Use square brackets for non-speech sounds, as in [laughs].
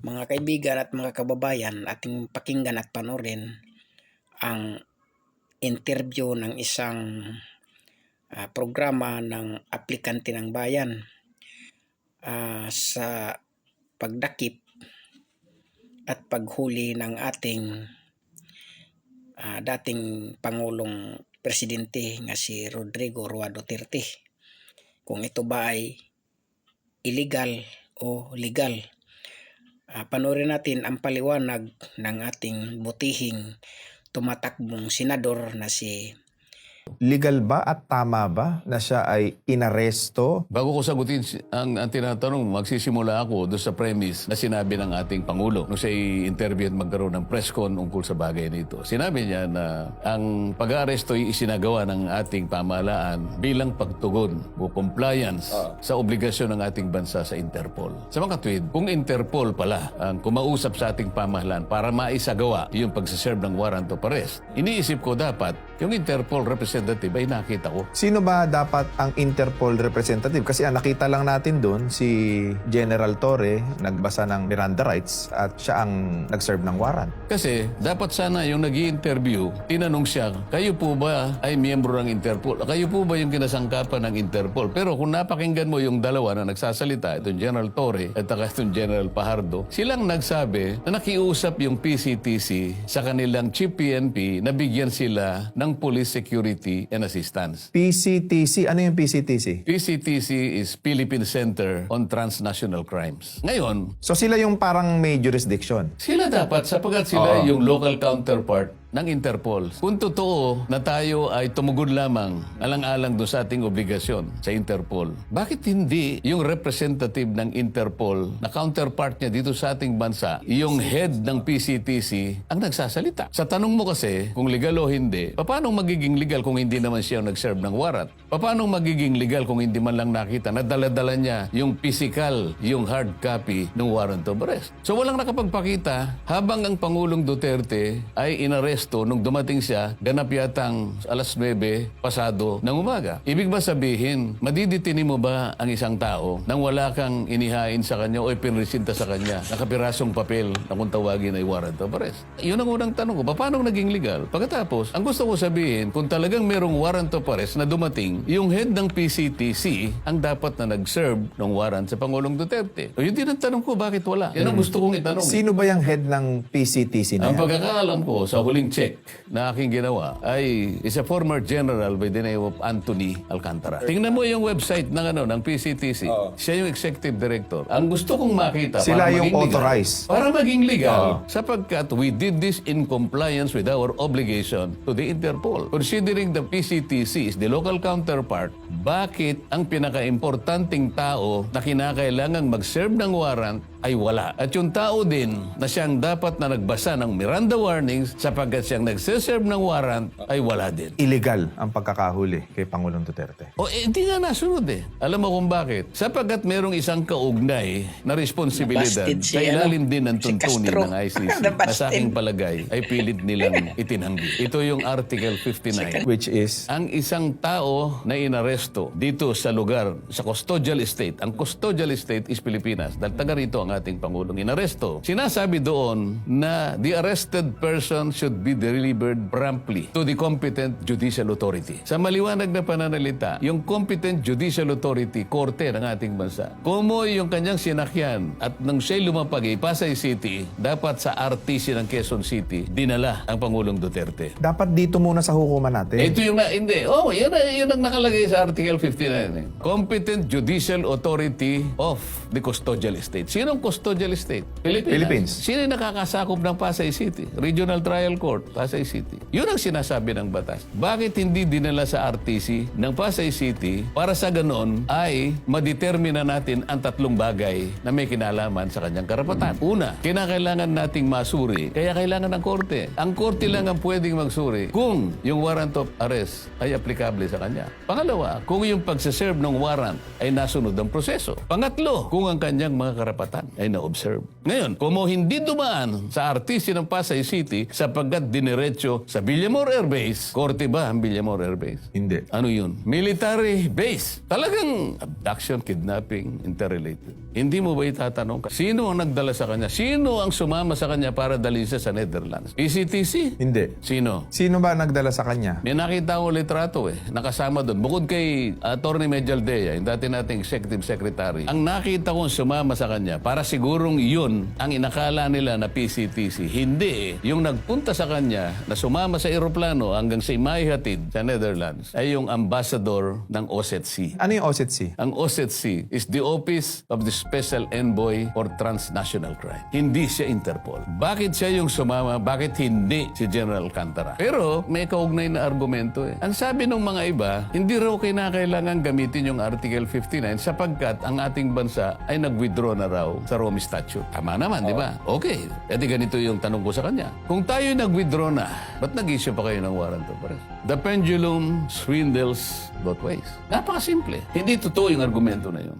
Mga kaibigan at mga kababayan, ating pakinggan at panorin ang interview ng isang ah, programa ng aplikante ng bayan ah, sa pagdakip at paghuli ng ating ah, dating Pangulong Presidente nga si Rodrigo Roa Duterte. Kung ito ba ay illegal o legal. Ah, panoorin natin ang paliwanag ng ating butihing tumatakbong senador na si Legal ba at tama ba na siya ay inaresto? Bago ko sagutin ang, ang tinatanong, magsisimula ako doon sa premise na sinabi ng ating Pangulo nung siya interview at magkaroon ng press con ungkol sa bagay nito. Sinabi niya na ang pag-aaresto ay isinagawa ng ating pamahalaan bilang pagtugon o compliance sa obligasyon ng ating bansa sa Interpol. Sa mga tweet, kung Interpol pala ang kumausap sa ating pamahalaan para maisagawa yung pagsaserve ng warrant of arrest, iniisip ko dapat yung Interpol representative ay nakita ko Sino ba dapat ang Interpol representative? Kasi ang nakita lang natin doon si General Torre nagbasa ng Miranda rights at siya ang nag-serve ng warrant. Kasi dapat sana yung nag interview tinanong siya, kayo po ba ay miyembro ng Interpol? Kayo po ba yung kinasangkapan ng Interpol? Pero kung napakinggan mo yung dalawa na nagsasalita, itong General Torre at itong General Pajardo, silang nagsabi na nakiusap yung PCTC sa kanilang chief PNP na bigyan sila ng police security and assistance. PCTC, ano yung PCTC? PCTC is Philippine Center on Transnational Crimes. Ngayon, So sila yung parang may jurisdiction. Sila dapat sapagkat sila yung local counterpart ng Interpol. Kung totoo na tayo ay tumugod lamang alang-alang doon sa ating obligasyon sa Interpol, bakit hindi yung representative ng Interpol na counterpart niya dito sa ating bansa, yung head ng PCTC, ang nagsasalita? Sa tanong mo kasi, kung legal o hindi, paano magiging legal kung hindi naman siya nag-serve ng warrant? Paano magiging legal kung hindi man lang nakita na dala-dala niya yung physical, yung hard copy ng warrant of arrest? So walang nakapagpakita habang ang Pangulong Duterte ay inaresto nung dumating siya, ganap yatang alas 9 pasado ng umaga. Ibig ba sabihin, madiditini mo ba ang isang tao nang wala kang inihain sa kanya o ipinresinta sa kanya na kapirasong papel na kung tawagin ay warrant of arrest? Yun ang unang tanong ko, paano naging legal? Pagkatapos, ang gusto ko sabihin, kung talagang merong warrant of arrest na dumating, yung head ng PCTC ang dapat na nag-serve ng warrant sa Pangulong Duterte. O yun din ang tanong ko, bakit wala? Yan ang gusto kong itanong. Sino ba yung head ng PCTC na Ang yan? pagkakaalam ko sa huling check na aking ginawa ay is a former general by the name of Anthony Alcantara. Tingnan mo yung website ng ano ng PCTC. Siya yung executive director. Ang gusto kong makita Sila para yung maging legal- authorized. para maging legal sapagkat we did this in compliance with our obligation to the Interpol. Considering the PCTC is the local counterpart, bakit ang pinaka-importanting tao na kinakailangang mag-serve ng warrant ay wala. At yung tao din na siyang dapat na nagbasa ng Miranda warnings sapagkat siyang nagsiserve ng warrant ay wala din. Illegal ang pagkakahuli kay Pangulong Duterte. O eh, hindi nga nasunod eh. Alam mo kung bakit? Sapagkat merong isang kaugnay na responsibilidad si, sa ilalim ano, din ng si tuntunin Castro. ng ICC [laughs] na sa aking palagay ay pilit nilang [laughs] itinanggi. Ito yung Article 59. Which is, Ang isang tao na inaresto dito sa lugar, sa custodial estate. Ang custodial estate is Pilipinas. Dahil taga rito ang ating Pangulong inaresto. Sinasabi doon na the arrested person should be delivered promptly to the competent judicial authority. Sa maliwanag na pananalita, yung competent judicial authority, korte ng ating bansa. Kumo yung kanyang sinakyan at nang siya'y lumapag ay Pasay City, dapat sa RTC ng Quezon City, dinala ang Pangulong Duterte. dapat dito muna sa hukuman natin. Ito yung na, hindi. Oh, yun, yun ang nakalagay sa Article 59. Eh. Competent Judicial Authority of the Custodial Estate. Sino ang Custodial Estate? Pilipinas. Philippines. Sino yung nakakasakop ng Pasay City? Regional Trial Court, Pasay City. Yun ang sinasabi ng batas. Bakit hindi dinala sa RTC ng Pasay City para sa ganon ay madetermina natin ang tatlong bagay na may kinalaman sa kanyang karapatan. Una, kinakailangan nating masuri, kaya kailangan ng korte. Ang korte lang ang pwedeng magsuri kung yung warrant of arrest ay aplikable sa kanya. Pangalawa, kung yung pagsaserve ng warrant ay nasunod ang proseso. Pangatlo, kung ang kanyang mga karapatan ay na-observe. Ngayon, kung mo hindi dumaan sa RTC ng Pasay City sapagkat diniretso sa Villamor Air Base, korte ba ang Villamor Air Base? Hindi. Ano yun? Military base. Talagang abduction, kidnapping, interrelated. Hindi mo ba itatanong? Sino ang nagdala sa kanya? Sino ang sumama sa kanya para dalhin siya sa Netherlands? PCTC? Hindi. Sino? Sino ba nagdala sa kanya? May nakita akong litrato eh, nakasama doon. Bukod kay Atty. Medjaldea, yung dati nating executive secretary, ang nakita kong sumama sa kanya, para sigurong yun ang inakala nila na PCTC. Hindi eh. Yung nagpunta sa kanya na sumama sa eroplano hanggang sa Imayhatid sa Netherlands ay yung ambassador ng OSCE. Ano yung OSCE? Ang OSCE is the Office of the Special Envoy for Transnational Crime. Hindi siya Interpol. Bakit siya yung sumama? Bakit hindi si General Alcantara? Pero may kaugnay na argumento eh. Ang sabi ng mga iba, hindi raw kinakailangan gamitin yung Article 59 sapagkat ang ating bansa ay nag-withdraw na raw sa Rome Statute. Tama naman, di ba? Okay. E di ganito yung tanong ko sa kanya. Kung tayo nag-withdraw na, ba't nag-issue pa kayo ng warrant of arrest? The pendulum swindles both ways. Napakasimple. Hindi totoo yung argumento na yun.